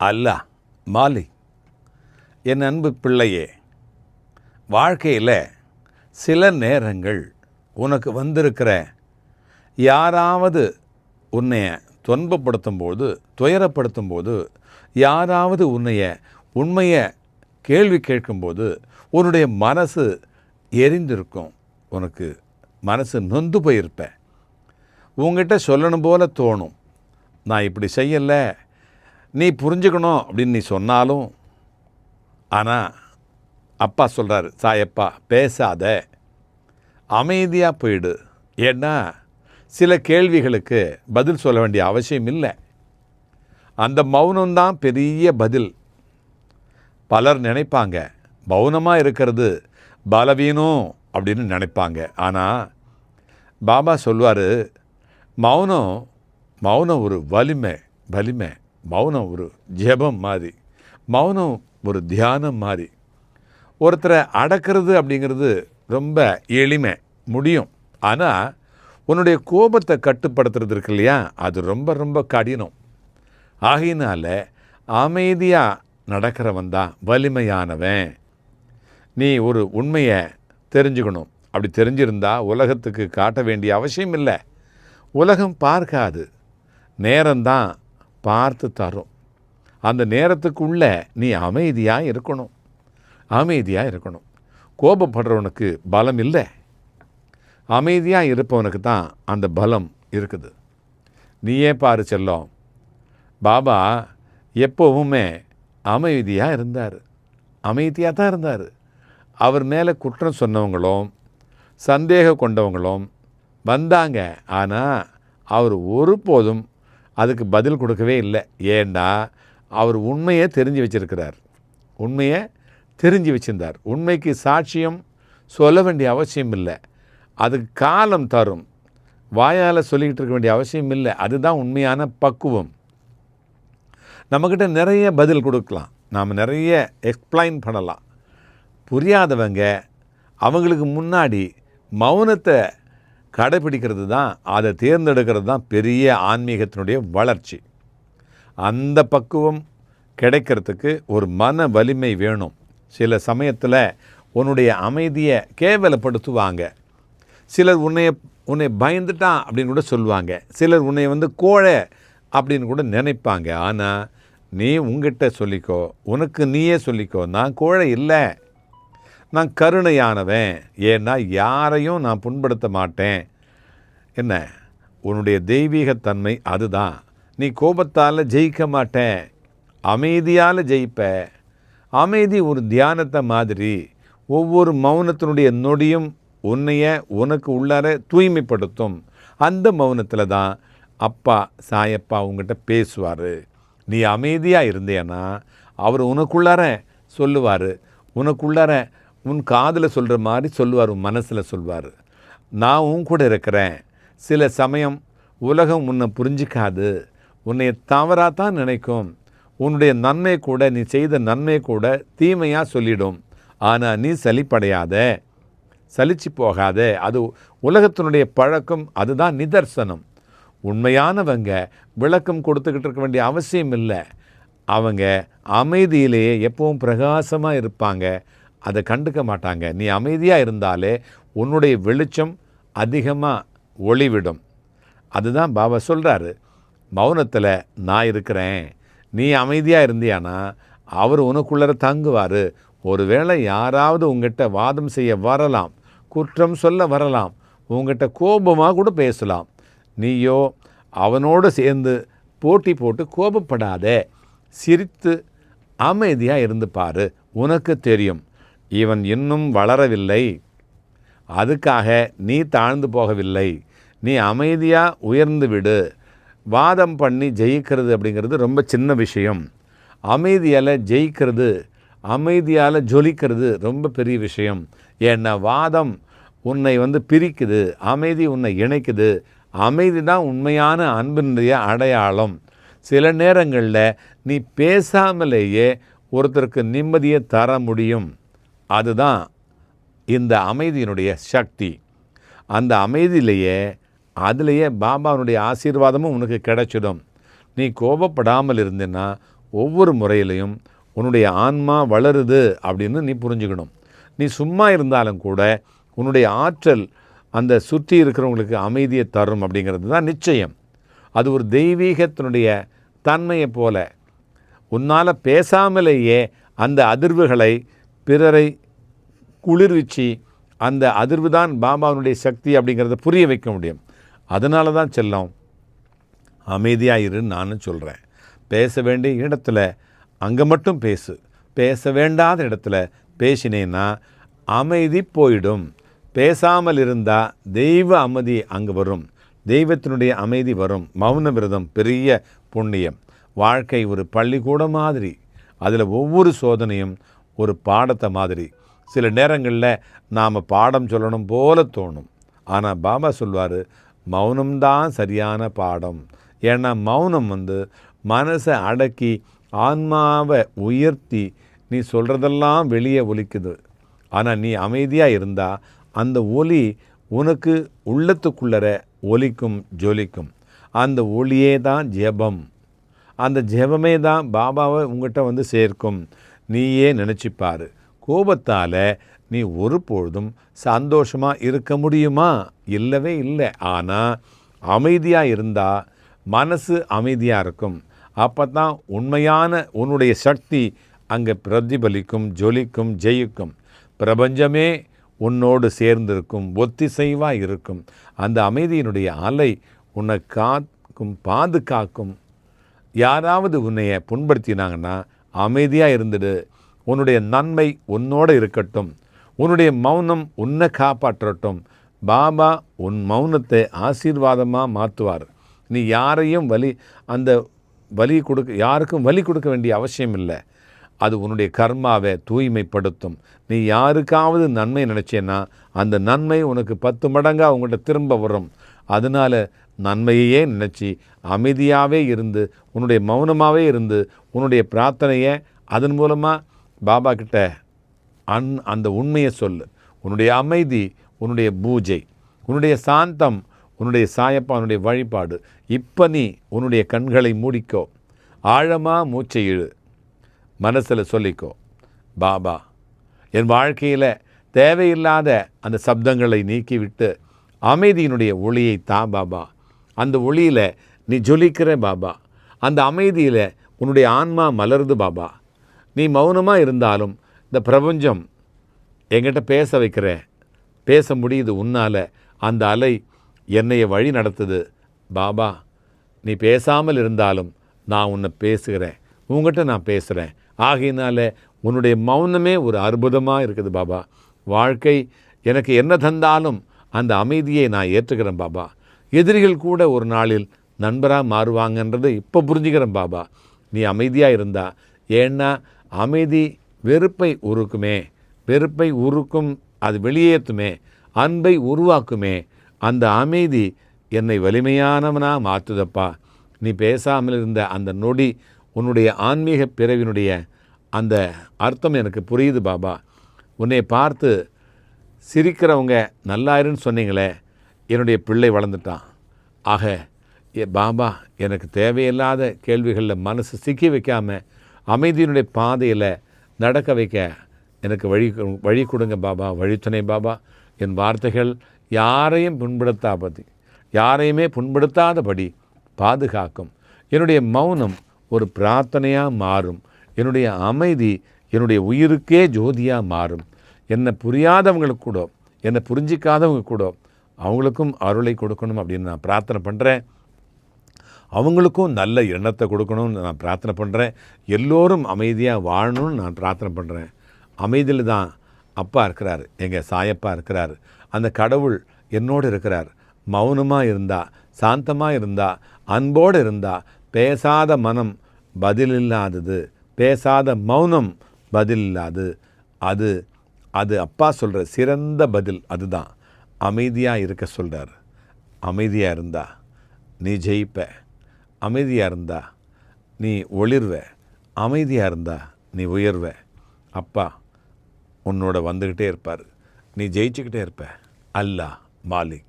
அல்லா மாலி என் அன்பு பிள்ளையே வாழ்க்கையில் சில நேரங்கள் உனக்கு வந்திருக்கிற யாராவது உன்னைய துன்பப்படுத்தும் போது துயரப்படுத்தும் போது யாராவது உன்னைய உண்மையை கேள்வி கேட்கும்போது உன்னுடைய மனசு எரிந்திருக்கும். உனக்கு மனசு நொந்து போயிருப்ப உங்ககிட்ட சொல்லணும் போல தோணும். நான் இப்படி செய்யலை நீ புரிஞ்சுக்கணும் அப்படின்னு நீ சொன்னாலும் ஆனால் அப்பா சொல்கிறார் சாயப்பா பேசாத. அமைதியாக போயிடு. ஏன்னா சில கேள்விகளுக்கு பதில் சொல்ல வேண்டிய அவசியம் இல்லை. அந்த மௌனம்தான் பெரிய பதில். பலர் நினைப்பாங்க மௌனமாக இருக்கிறது பலவீனம் அப்படின்னு நினைப்பாங்க. ஆனால் பாபா சொல்வார் மௌனம் மௌனம் ஒரு வலிமை வலிமை. மௌனம் ஒரு ஜெபம் மாதிரி. மௌனம் ஒரு தியானம் மாதிரி. ஒருத்தரை அடக்கிறது அப்படிங்கிறது ரொம்ப எளிமை முடியும். ஆனால் உன்னுடைய கோபத்தை கட்டுப்படுத்துறது இருக்கு இல்லையா? அது ரொம்ப ரொம்ப கடினம். ஆகையினால அமைதியாக நடக்கிறவன் தான் வலிமையானவன். நீ ஒரு உண்மையை தெரிஞ்சுக்கணும். அப்படி தெரிஞ்சிருந்தா உலகத்துக்கு காட்ட வேண்டிய அவசியம் இல்லை. உலகம் பார்க்காது. நேரம்தான் பார்த்து தரும். அந்த நேரத்துக்குள்ளே நீ அமைதியாக இருக்கணும். அமைதியாக இருக்கணும். கோபப்படுறவனுக்கு பலம் இல்லை. அமைதியாக இருப்பவனுக்கு தான் அந்த பலம் இருக்குது. நீயே பாரு செல்லும். பாபா எப்போவுமே அமைதியாக இருந்தார். அமைதியாக தான் இருந்தார். அவர் மேலே குற்றம் சொன்னவங்களும் சந்தேகம் கொண்டவங்களும் வந்தாங்க. ஆனால் அவர் ஒருபோதும் அதுக்கு பதில் கொடுக்கவே இல்லை. ஏன்னா அவர் உண்மையை தெரிஞ்சு வச்சிருக்கிறார். உண்மையை தெரிஞ்சு வச்சிருந்தார். உண்மைக்கு சாட்சியம் சொல்ல வேண்டிய அவசியம் இல்லை. அதுக்கு காலம் தரும். வாயால் சொல்லிக்கிட்டு இருக்க வேண்டிய அவசியம் இல்லை. அதுதான் உண்மையான பக்குவம். நம்மக்கிட்ட நிறைய பதில் கொடுக்கலாம். நாம் நிறைய எக்ஸ்பிளைன் பண்ணலாம். புரியாதவங்க அவங்களுக்கு முன்னாடி மௌனத்தை கடைப்பிடிக்கிறது தான் அதை தேர்ந்தெடுக்கிறது தான் பெரிய ஆன்மீகத்தினுடைய வளர்ச்சி. அந்த பக்குவம் கிடைக்கிறதுக்கு ஒரு மன வலிமை வேணும். சில சமயத்தில் உன்னுடைய அமைதியை கேவலப்படுத்துவாங்க. சிலர் உன்னைய உன்னை பயந்துட்டான் அப்படின்னு கூட சொல்லுவாங்க. சிலர் உன்னை வந்து கோழை அப்படின்னு கூட நினைப்பாங்க. ஆனால் நீ உங்ககிட்ட சொல்லிக்கோ உனக்கு நீயே சொல்லிக்கோ நான் கோழை இல்லை. நான் கருணையானவன் ஏன்னா யாரையும் நான் புண்படுத்த மாட்டேன். என்ன? உன்னுடைய தெய்வீகத்தன்மை அதுதான். நீ கோபத்தால் ஜெயிக்க மாட்டேன். அமைதியால் ஜெயிப்ப. அமைதி ஒரு தியானத்தை மாதிரி. ஒவ்வொரு மௌனத்தினுடைய நொடியும் உன்னைய உனக்கு உள்ளார தூய்மைப்படுத்தும். அந்த மௌனத்தில் தான் அப்பா சாயப்பா உங்ககிட்ட பேசுவார். நீ அமைதியாக இருந்தேன்னா அவர் உனக்குள்ளார சொல்லுவார். உனக்குள்ளார உன் காதில் சொல்கிற மாதிரி சொல்லுவார் உன் மனசில் சொல்வார். நான் உன் கூட இருக்கிறேன். சில சமயம் உலகம் உன்னை புரிஞ்சிக்காது. உன்னை தவறாக தான் நினைக்கும். உன்னுடைய நன்மை கூட நீ செய்த நன்மை கூட தீமையாக சொல்லிடும். ஆனால் நீ சலிப்படையாத. சலிச்சு போகாத. அது உலகத்தினுடைய பழக்கம் அதுதான் நிதர்சனம். உண்மையானவங்க விளக்கம் கொடுத்துக்கிட்டு இருக்க வேண்டிய அவசியம் இல்லை. அவங்க அமைதியிலேயே எப்பவும் பிரகாசமாக இருப்பாங்க. அதை கண்டுக்க மாட்டாங்க. நீ அமைதியாக இருந்தாலே உன்னுடைய வெளிச்சம் அதிகமாக ஒளிவிடும். அதுதான் பாபா சொல்கிறாரு மௌனத்தில் நான் இருக்கிறேன். நீ அமைதியாக இருந்தியானா? அவர் உனக்குள்ளே தங்குவார். ஒருவேளை யாராவது உங்ககிட்ட வாதம் செய்ய வரலாம் குற்றம் சொல்ல வரலாம் உங்ககிட்ட கோபமாக கூட பேசலாம். நீயோ அவனோடு சேர்ந்து போட்டி போட்டு கோபப்படாத. சிரித்து அமைதியாக இருந்து பாரு உனக்கு தெரியும். இவன் இன்னும் வளரவில்லை. அதுக்காக நீ தாழ்ந்து போகவில்லை. நீ அமைதியாக உயர்ந்து விடு. வாதம் பண்ணி ஜெயிக்கிறது அப்படிங்கிறது ரொம்ப சின்ன விஷயம். அமைதியால் ஜெயிக்கிறது அமைதியால் ஜொலிக்கிறது ரொம்ப பெரிய விஷயம். ஏன்னா வாதம் உன்னை வந்து பிரிக்குது அமைதி உன்னை இணைக்குது. அமைதி தான் உண்மையான அன்பினுடைய அடையாளம். சில நேரங்களில் நீ பேசாமலேயே ஒருத்தருக்கு நிம்மதியை தர முடியும். அதுதான் இந்த அமைதியினுடைய சக்தி. அந்த அமைதியிலேயே அதிலேயே பாபாவுடைய ஆசீர்வாதமும் உனக்கு கிடைச்சிடும். நீ கோபப்படாமல் இருந்தேன்னா ஒவ்வொரு முறையிலையும் உன்னுடைய ஆன்மா வளருது அப்படின்னு நீ புரிஞ்சுக்கணும். நீ சும்மா இருந்தாலும் கூட உன்னுடைய ஆற்றல் அந்த சுற்றி இருக்கிறவங்களுக்கு அமைதியை தரும் அப்படிங்கிறது தான் நிச்சயம். அது ஒரு தெய்வீகத்தினுடைய தன்மையை போல. உன்னால் பேசாமலேயே அந்த அதிர்வுகளை பிறரை குளிர்விச்சு அந்த அதிர்வு தான் பாபாவினுடைய சக்தி அப்படிங்கிறத புரிய வைக்க முடியும். அதனால தான் செல்லும். அமைதியாக இருன்னு நானும் சொல்கிறேன் பேச வேண்டிய இடத்துல அங்கே மட்டும் பேசு. பேச வேண்டாத இடத்துல பேசினேன்னா அமைதி போயிடும். பேசாமல் இருந்தால் தெய்வ அமைதி அங்கே வரும். தெய்வத்தினுடைய அமைதி வரும். மௌன விரதம் பெரிய புண்ணியம். வாழ்க்கை ஒரு பள்ளிக்கூடம் மாதிரி. அதில் ஒவ்வொரு சோதனையும் ஒரு பாடத்தை மாதிரி. சில நேரங்களில் நாம் பாடம் சொல்லணும் போல தோணும். ஆனால் பாபா சொல்வார் மௌனம்தான் சரியான பாடம். ஏன்னா மௌனம் வந்து மனசை அடக்கி ஆன்மாவை உயர்த்தி நீ சொல்கிறதெல்லாம் வெளியே ஒலிக்குது. ஆனால் நீ அமைதியாக இருந்தால் அந்த ஒலி உனக்கு உள்ளத்துக்குள்ளற ஒலிக்கும் ஜொலிக்கும். அந்த ஒளியே தான் ஜெபம். அந்த ஜெபமே தான் பாபாவை உங்கள்கிட்ட வந்து சேர்க்கும். நீயே நினச்சிப்பார். கோபத்தால் நீ ஒரு பொழுதும் சந்தோஷமாக இருக்க முடியுமா? இல்லவே இல்லை. ஆனால் அமைதியாக இருந்தால் மனசு அமைதியாக இருக்கும். அப்போ தான் உண்மையான உன்னுடைய சக்தி அங்கே பிரதிபலிக்கும் ஜொலிக்கும் ஜெயிக்கும். பிரபஞ்சமே உன்னோடு சேர்ந்திருக்கும் ஒத்திசைவாக இருக்கும். அந்த அமைதியினுடைய அலை உன்னை காக்கும் பாதுகாக்கும். யாராவது உன்னைய புண்படுத்தினாங்கன்னா அமைதியாக இருந்துடு. உன்னுடைய நன்மை உன்னோட இருக்கட்டும். உன்னுடைய மௌனம் உன்னை காப்பாற்றட்டும். பாபா உன் மௌனத்தை ஆசீர்வாதமாக மாற்றுவார் நீ யாரையும் வலி அந்த வலி கொடுக்க யாருக்கும் வலி கொடுக்க வேண்டிய அவசியம் இல்லை. அது உன்னுடைய கர்மாவை தூய்மைப்படுத்தும். நீ யாருக்காவது நன்மை நினச்சேன்னா அந்த நன்மை உனக்கு பத்து மடங்காக உங்கள்கிட்ட திரும்ப வரும். அதனால் நன்மையையே நினச்சி அமைதியாகவே இருந்து உன்னுடைய மௌனமாகவே இருந்து உன்னுடைய பிரார்த்தனையை அதன் மூலமாக பாபா கிட்ட அன் அந்த உண்மையை சொல்லு. உன்னுடைய அமைதி உன்னுடைய பூஜை உன்னுடைய சாந்தம் உன்னுடைய சாயப்பா உன்னுடைய வழிபாடு. இப்போ நீ உன்னுடைய கண்களை மூடிக்கோ. ஆழமாக மூச்சை இழு. மனசில் சொல்லிக்கோ பாபா என் வாழ்க்கையில் தேவையில்லாத அந்த சப்தங்களை நீக்கிவிட்டு அமைதியினுடைய ஒளியை தா பாபா. அந்த ஒளியில் நீ ஜொலிக்கிற பாபா. அந்த அமைதியில் உன்னுடைய ஆன்மா மலருது பாபா. நீ மௌனமாக இருந்தாலும் இந்த பிரபஞ்சம் எங்கிட்ட பேச வைக்கிற பேச முடியுது உன்னால். அந்த அலை என்னைய வழி நடத்துது. பாபா நீ பேசாமல் இருந்தாலும் நான் உன்னை பேசுகிறேன். உங்ககிட்ட நான் பேசுகிறேன் ஆகையினால உன்னுடைய மௌனமே ஒரு அற்புதமாக இருக்குது பாபா. வாழ்க்கை எனக்கு என்ன தந்தாலும் அந்த அமைதியை நான் ஏற்றுக்கிறேன் பாபா. எதிரிகள் கூட ஒரு நாளில் நண்பராக மாறுவாங்கன்றதை இப்போ புரிஞ்சுக்கிறேன் பாபா. நீ அமைதியாக இருந்தா. ஏன்னா அமைதி வெறுப்பை உருக்குமே. வெறுப்பை உருக்கும் அது வெளியேற்றுமே. அன்பை உருவாக்குமே. அந்த அமைதி என்னை வலிமையானவனாக மாற்றுதப்பா. நீ பேசாமல் இருந்த அந்த நொடி உன்னுடைய ஆன்மீக பிறவினுடைய அந்த அர்த்தம் எனக்கு புரியுது பாபா. உன்னை பார்த்து சிரிக்கிறவங்க நல்லாயிருன்னு சொன்னீங்களே என்னுடைய பிள்ளை வளர்ந்துட்டான். ஆக ஏ பாபா எனக்கு தேவையில்லாத கேள்விகளில் மனசு சிக்கி வைக்காமல் அமைதியினுடைய பாதையில் நடக்க வைக்க எனக்கு வழி வழி கொடுங்க பாபா வழித்துணை பாபா. என் வார்த்தைகள் யாரையும் புண்படுத்தாபதி யாரையுமே புண்படுத்தாதபடி பாதுகாக்கும். என்னுடைய மௌனம் ஒரு பிரார்த்தனையாக மாறும். என்னுடைய அமைதி என்னுடைய உயிருக்கே ஜோதியாக மாறும். என்னை புரியாதவங்களுக்கு கூட என்னை புரிஞ்சிக்காதவங்க கூட அவங்களுக்கும் அருளை கொடுக்கணும் அப்படின்னு நான் பிரார்த்தனை பண்ணுறேன் அவங்களுக்கும் நல்ல எண்ணத்தை கொடுக்கணும்னு நான் பிரார்த்தனை பண்ணுறேன் எல்லோரும் அமைதியாக வாழணும்னு நான் பிரார்த்தனை பண்ணுறேன் அமைதியில் தான் அப்பா இருக்கிறார் எங்கள் சாயப்பா இருக்கிறார். அந்த கடவுள் என்னோடு இருக்கிறார். மௌனமாக இருந்தால் சாந்தமாக இருந்தால் அன்போடு இருந்தால் பேசாத மனம் பதில் இல்லாதது பேசாத மௌனம் பதில் இல்லாது அது அது அப்பா சொல்கிற சிறந்த பதில் அதுதான். அமைதியாக இருக்க சொல்கிறார் அமைதியாக இருந்தா நீ ஜெயிப்ப. அமைதியாக இருந்தா நீ ஒளிர்வ. அமைதியாக இருந்தா நீ உயர்வ. அப்பா உன்னோட வந்துக்கிட்டே இருப்பார். நீ ஜெயிச்சுக்கிட்டே இருப்ப. அல்லாஹ் மாலிக்.